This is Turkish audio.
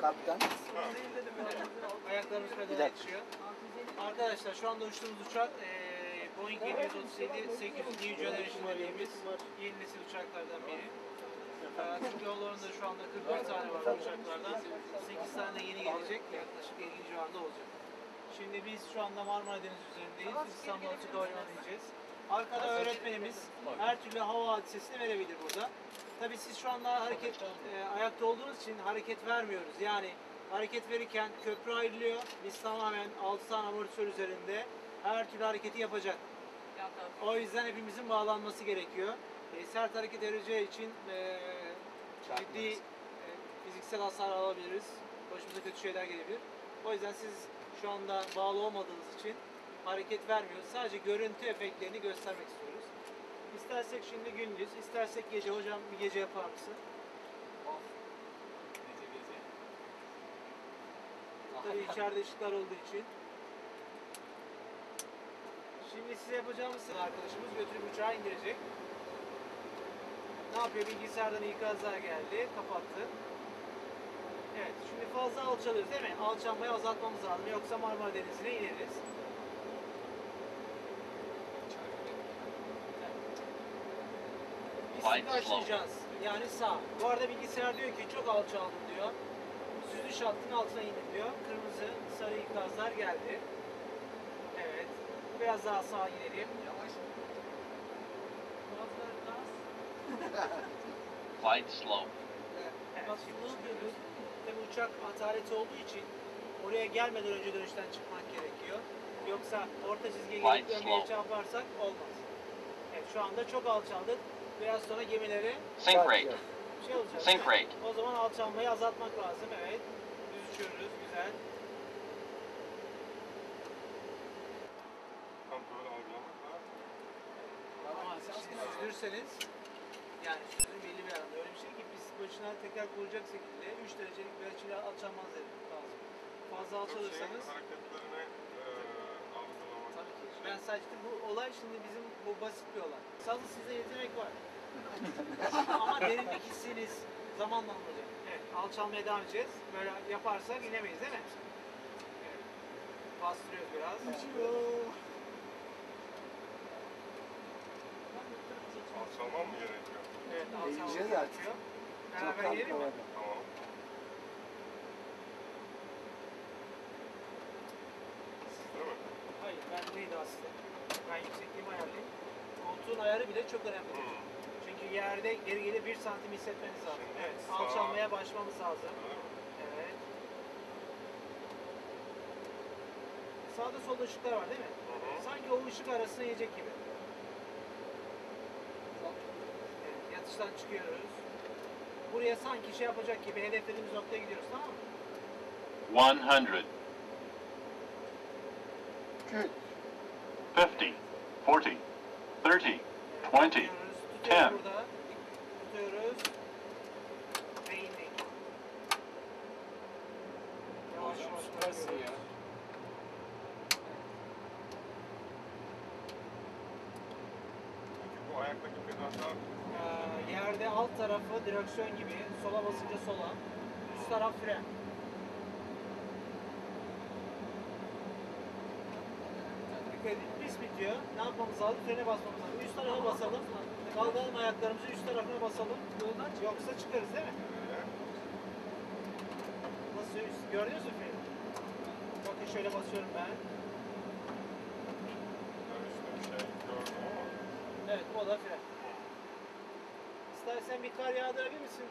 Kaptan. Ayaklarımız pedala yetişiyor. Arkadaşlar şu anda uçtuğumuz uçak eee Boeing 737 800 New Generation dediğimiz yeni nesil uçaklardan biri. Türk yollarında şu anda 41 tane var uçaklardan. 8 tane yeni gelecek. Yaklaşık 50 civarında olacak. Şimdi biz şu anda Marmara Denizi üzerindeyiz. İstanbul Açık Havalimanı'na ineceğiz. Arkada öğretmenimiz her türlü hava hadisesini verebilir burada. Tabii siz şu anda hareket e, ayakta olduğunuz için hareket vermiyoruz. Yani hareket verirken köprü ayrılıyor. Biz tamamen 6 tane amortisör üzerinde her türlü hareketi yapacak. O yüzden hepimizin bağlanması gerekiyor. E, sert hareket edeceği için e, ciddi e, fiziksel hasar alabiliriz. Başımıza kötü şeyler gelebilir. O yüzden siz şu anda bağlı olmadığınız için hareket vermiyoruz. Sadece görüntü efektlerini göstermek istiyoruz. İstersek şimdi gündüz, istersek gece. Hocam bir gece yapar mısın? Tabii içeride ışıklar olduğu için. Şimdi size yapacağımız arkadaşımız götürüp uçağı indirecek. Ne yapıyor? Bilgisayardan ikazlar geldi, kapattı. Evet, şimdi fazla alçalıyoruz değil mi? Alçalmayı azaltmamız lazım. Yoksa Marmara Denizi'ne ineriz. Right, başlayacağız. Yani sağ. Bu arada bilgisayar diyor ki çok alçaldın diyor. Süzüş hattının altına indin diyor. Kırmızı, sarı ikazlar geldi. Evet. Biraz daha sağa inelim. Yavaş. Flight slow. Evet, şimdi tabii uçak ataleti olduğu için oraya gelmeden önce dönüşten çıkmak gerekiyor. Yoksa orta çizgiye gelip dönmeye çarparsak olmaz. Şu anda çok alçaldık. Biraz sonra gemileri Sink rate. şey olacak. Sink rate. O zaman alçalmayı azaltmak lazım. Evet. Düz uçuyoruz. Güzel. Tam böyle algılamak daha Ama siz süzdürseniz yani süzün belli bir arada. Öyle bir şey ki biz başına tekrar kuracak şekilde 3 derecelik bir açıyla alçalmaz demek lazım. Fazla Çok alçalırsanız şeyin hareketlerine eee algılamak. Tabii sadece bu olay şimdi bizim bu basit bir olay. Sazı size yetenek var. Ama derinlik hissiniz zamanla olacak. Evet, alçalmaya devam edeceğiz. Böyle yaparsak inemeyiz değil mi? Evet. Bastırıyoruz biraz. Alçalmam mı gerekiyor? Evet, artık. gerekiyor. Çok Beraber inelim mi? kalkamadım. Tamam. Siz değil mi? Hayır, ben değil aslında. Ben yüksekliğimi ayarlayayım. Koltuğun ayarı bile çok önemli. Hı. Çünkü yerde geri geri bir santim hissetmeniz lazım. Şimdi Evet, sağ- alçalmaya başlamamız lazım. Evet. Sağda solda ışıklar var değil mi? Hı hı. Sanki o ışık arasına yiyecek gibi. Evet, yatıştan çıkıyoruz. Buraya sanki şey yapacak gibi hedeflediğimiz noktaya gidiyoruz tamam mı? 100, Good. 50, 40, 30, 20, Tutuyoruz, tutuyoruz 10. burada. Tutuyoruz. Ve indik. Yavaş Hocam yavaş süpersin bırakıyoruz. ya. Peki bu ayaktaki pedallar Ee, yerde alt tarafı direksiyon gibi sola basınca sola, üst taraf fren. Edin. Pis bitiyor. Ne yapmamız lazım? Frene basmamız lazım. Üst tarafa basalım. Kaldıralım ayaklarımızı üst tarafına basalım. Yoldan yoksa çıkarız değil mi? Nasıl üst? Gördünüz mü freni? Bakın şöyle basıyorum ben. Şey. Evet o da fren. İstersen bir kar yağdırabilir misin?